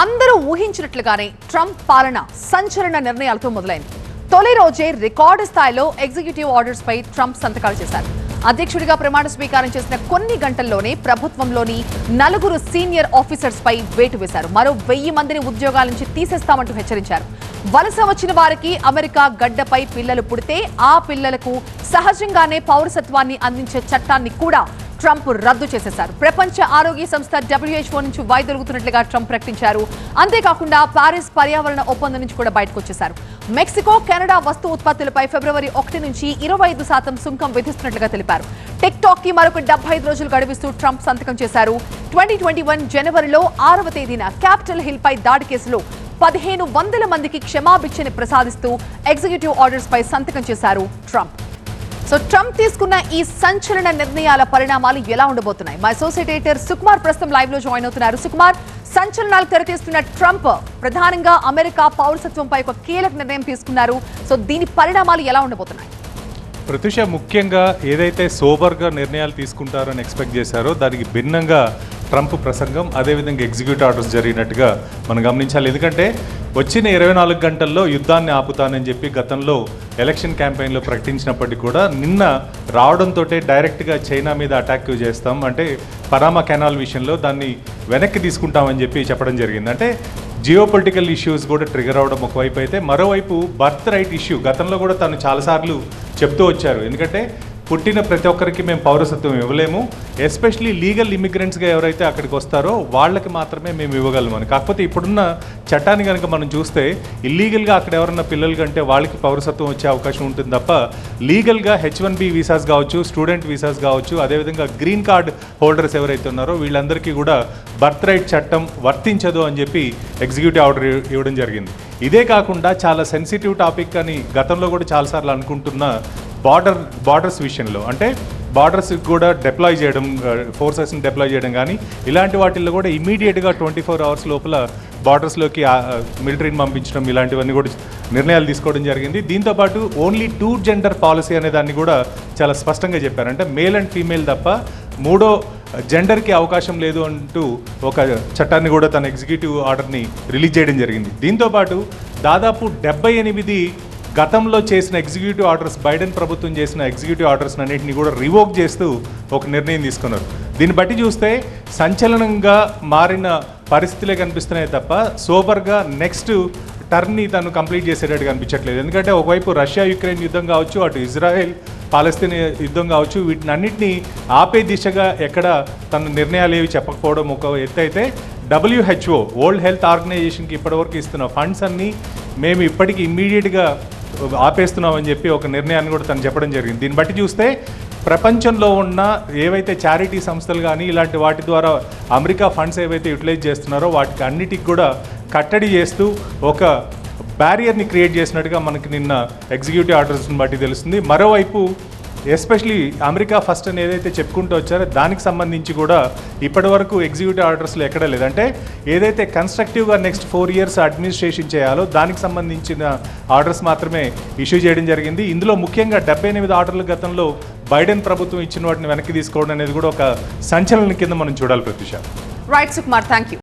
అందరూ ఊహించినట్లుగానే ట్రంప్ పాలన సంచలన నిర్ణయాలతో మొదలైంది. తొలి రోజే రికార్డు స్థాయిలో ఎగ్జిక్యూటివ్ ఆర్డర్స్ పై ట్రంప్ సంతకాలు చేశారు. అధ్యక్షుడిగా ప్రమాణ స్వీకారం చేసిన కొన్ని గంటల్లోనే ప్రభుత్వంలోని నలుగురు సీనియర్ ఆఫీసర్స్ పై వేటు వేశారు. మరో వెయ్యి మందిని ఉద్యోగాల నుంచి తీసేస్తామంటూ హెచ్చరించారు. వలస వచ్చిన వారికి అమెరికా గడ్డపై పిల్లలు పుడితే ఆ పిల్లలకు సహజంగానే పౌరసత్వాన్ని అందించే చట్టాన్ని కూడా ట్రంప్ రద్దు చేసేశారు. ప్రపంచ ఆరోగ్య సంస్థ డబ్ల్యూహెచ్ఓ నుంచి వైదొలుగుతున్నట్లుగా ట్రంప్ ప్రకటించారు. అంతేకాకుండా పారిస్ పర్యావరణ ఒప్పందం నుంచి కూడా బయటకు వచ్చేశారు. మెక్సికో కెనడా వస్తు ఉత్పత్తులపై ఫిబ్రవరి ఒకటి నుంచి ఇరవై ఐదు శాతం సుంకం విధిస్తున్నట్లుగా తెలిపారు. టిక్ టాక్కి మరొక డెబ్బై ఐదు రోజులు గడువిస్తూ ట్రంప్ సంతకం చేశారు. ట్వంటీ ట్వంటీ వన్ జనవరిలో ఆరవ తేదీన క్యాపిటల్ హిల్ పై దాడి కేసులో పదిహేను వందల మందికి క్షమాభిక్షని ప్రసాదిస్తూ ఎగ్జిక్యూటివ్ ఆర్డర్స్ పై సంతకం చేశారు ట్రంప్. సో ట్రంప్ తీసుకున్న ఈ సంచలన నిర్ణయాల పరిణామాలు ఎలా ఉండబోతున్నాయి? మా అసోసియేటర్ సుకుమార్ ప్రస్తుతం లైవ్లో జాయిన్ అవుతున్నారు. సుకుమార్ సంచలనాలు తెరతీస్తున్న ట్రంప్ ప్రధానంగా అమెరికా పౌరసత్వంపై ఒక కీలక నిర్ణయం తీసుకున్నారు. సో దీని పరిణామాలు ఎలా ఉండబోతున్నాయి? ప్రతిష ముఖ్యంగా ఏదైతే సోబర్గా నిర్ణయాలు తీసుకుంటారని ఎక్స్పెక్ట్ చేశారో దానికి భిన్నంగా ట్రంప్ ప్రసంగం అదేవిధంగా ఎగ్జిక్యూటివ్ ఆర్డర్స్ జరిగినట్టుగా మనం గమనించాలి. ఎందుకంటే వచ్చిన ఇరవై నాలుగు గంటల్లో యుద్ధాన్ని ఆపుతానని చెప్పి గతంలో ఎలక్షన్ క్యాంపెయిన్లో ప్రకటించినప్పటికీ కూడా నిన్న రావడంతో డైరెక్ట్గా చైనా మీద అటాక్ చేస్తాం. అంటే పనామా కెనాల్ విషయంలో దాన్ని వెనక్కి తీసుకుంటామని చెప్పి చెప్పడం జరిగింది. అంటే జియో పొలిటికల్ ఇష్యూస్ కూడా ట్రిగర్ అవడం ఒకవైపు అయితే మరోవైపు బర్త్ రైట్ ఇష్యూ గతంలో కూడా తను చాలాసార్లు చెప్తూ వచ్చారు. ఎందుకంటే పుట్టిన ప్రతి ఒక్కరికి మేము పౌరసత్వం ఇవ్వలేము. ఎస్పెషలీ లీగల్ ఇమిగ్రెంట్స్గా ఎవరైతే అక్కడికి వస్తారో వాళ్ళకి మాత్రమే మేము ఇవ్వగలమని కాకపోతే ఇప్పుడున్న చట్టాన్ని కనుక మనం చూస్తే ఇల్లీగల్గా అక్కడ ఎవరన్నా పిల్లలు కంటే వాళ్ళకి పౌరసత్వం వచ్చే అవకాశం ఉంటుంది తప్ప లీగల్గా హెచ్ వన్ బి వీసాస్ కావచ్చు స్టూడెంట్ వీసాస్ కావచ్చు అదేవిధంగా గ్రీన్ కార్డ్ హోల్డర్స్ ఎవరైతే ఉన్నారో వీళ్ళందరికీ కూడా బర్త్ రైట్ చట్టం వర్తించదు అని చెప్పి ఎగ్జిక్యూటివ్ ఆర్డర్ ఇవ్వడం జరిగింది. ఇదే కాకుండా చాలా సెన్సిటివ్ టాపిక్ అని గతంలో కూడా చాలాసార్లు అనుకుంటున్న బార్డర్ బార్డర్స్ విషయంలో. అంటే బార్డర్స్ కూడా డిప్లాయ్ చేయడం ఫోర్సెస్ని డిప్లాయ్ చేయడం కానీ ఇలాంటి వాటిల్లో కూడా ఇమీడియట్గా ట్వంటీ ఫోర్ అవర్స్ లోపల బార్డర్స్లోకి మిలిటరీని పంపించడం ఇలాంటివన్నీ కూడా నిర్ణయాలు తీసుకోవడం జరిగింది. దీంతోపాటు ఓన్లీ టూ జెండర్ పాలసీ అనే దాన్ని కూడా చాలా స్పష్టంగా చెప్పారు. అంటే మేల్ అండ్ ఫీమేల్ తప్ప మూడో జెండర్కి అవకాశం లేదు అంటూ ఒక చట్టాన్ని కూడా తన ఎగ్జిక్యూటివ్ ఆర్డర్ని రిలీజ్ చేయడం జరిగింది. దీంతోపాటు దాదాపు డెబ్బై ఎనిమిది గతంలో చేసిన ఎగ్జిక్యూటివ్ ఆర్డర్స్ బైడెన్ ప్రభుత్వం చేసిన ఎగ్జిక్యూటివ్ ఆర్డర్స్ అన్నింటినీ కూడా రివోక్ చేస్తూ ఒక నిర్ణయం తీసుకున్నారు. దీన్ని బట్టి చూస్తే సంచలనంగా మారిన పరిస్థితులే కనిపిస్తున్నాయి తప్ప సోబర్గా నెక్స్ట్ టర్న్ని తను కంప్లీట్ చేసేటట్టు కనిపించట్లేదు. ఎందుకంటే ఒకవైపు రష్యా యుక్రెయిన్ యుద్ధం కావచ్చు అటు ఇజ్రాయెల్ పాలస్తీన్ యుద్ధం కావచ్చు వీటిని అన్నింటినీ ఆపే దిశగా ఎక్కడ తన నిర్ణయాలు ఏవి చెప్పకపోవడం ఒక ఎత్తు అయితే డబ్ల్యూహెచ్ఓ వరల్డ్ హెల్త్ ఆర్గనైజేషన్కి ఇప్పటివరకు ఇస్తున్న ఫండ్స్ అన్నీ మేము ఇప్పటికి ఇమ్మీడియట్గా ఆపేస్తున్నామని చెప్పి ఒక నిర్ణయాన్ని కూడా తను చెప్పడం జరిగింది. దీన్ని బట్టి చూస్తే ప్రపంచంలో ఉన్న ఏవైతే చారిటీ సంస్థలు కానీ ఇలాంటి వాటి ద్వారా అమెరికా ఫండ్స్ ఏవైతే యూటిలైజ్ చేస్తున్నారో వాటికి అన్నిటికి కూడా కట్టడి చేస్తూ ఒక బ్యారియర్ని క్రియేట్ చేసినట్టుగా మనకి నిన్న ఎగ్జిక్యూటివ్ ఆర్డర్స్ని బట్టి తెలుస్తుంది. మరోవైపు ఎస్పెషలీ అమెరికా ఫస్ట్ అని ఏదైతే చెప్పుకుంటూ వచ్చారో దానికి సంబంధించి కూడా ఇప్పటి వరకు ఎగ్జిక్యూటివ్ ఆర్డర్స్లో ఎక్కడ లేదంటే ఏదైతే కన్స్ట్రక్టివ్గా నెక్స్ట్ ఫోర్ ఇయర్స్ అడ్మినిస్ట్రేషన్ చేయాలో దానికి సంబంధించిన ఆర్డర్స్ మాత్రమే ఇష్యూ చేయడం జరిగింది. ఇందులో ముఖ్యంగా డెబ్బై ఎనిమిది ఆర్డర్ల గతంలో బైడెన్ ప్రభుత్వం ఇచ్చిన వాటిని వెనక్కి తీసుకోవడం అనేది కూడా ఒక సంచలనం కింద మనం చూడాలి ప్రతిష రైట్ సుకుమార్ థ్యాంక్ యూ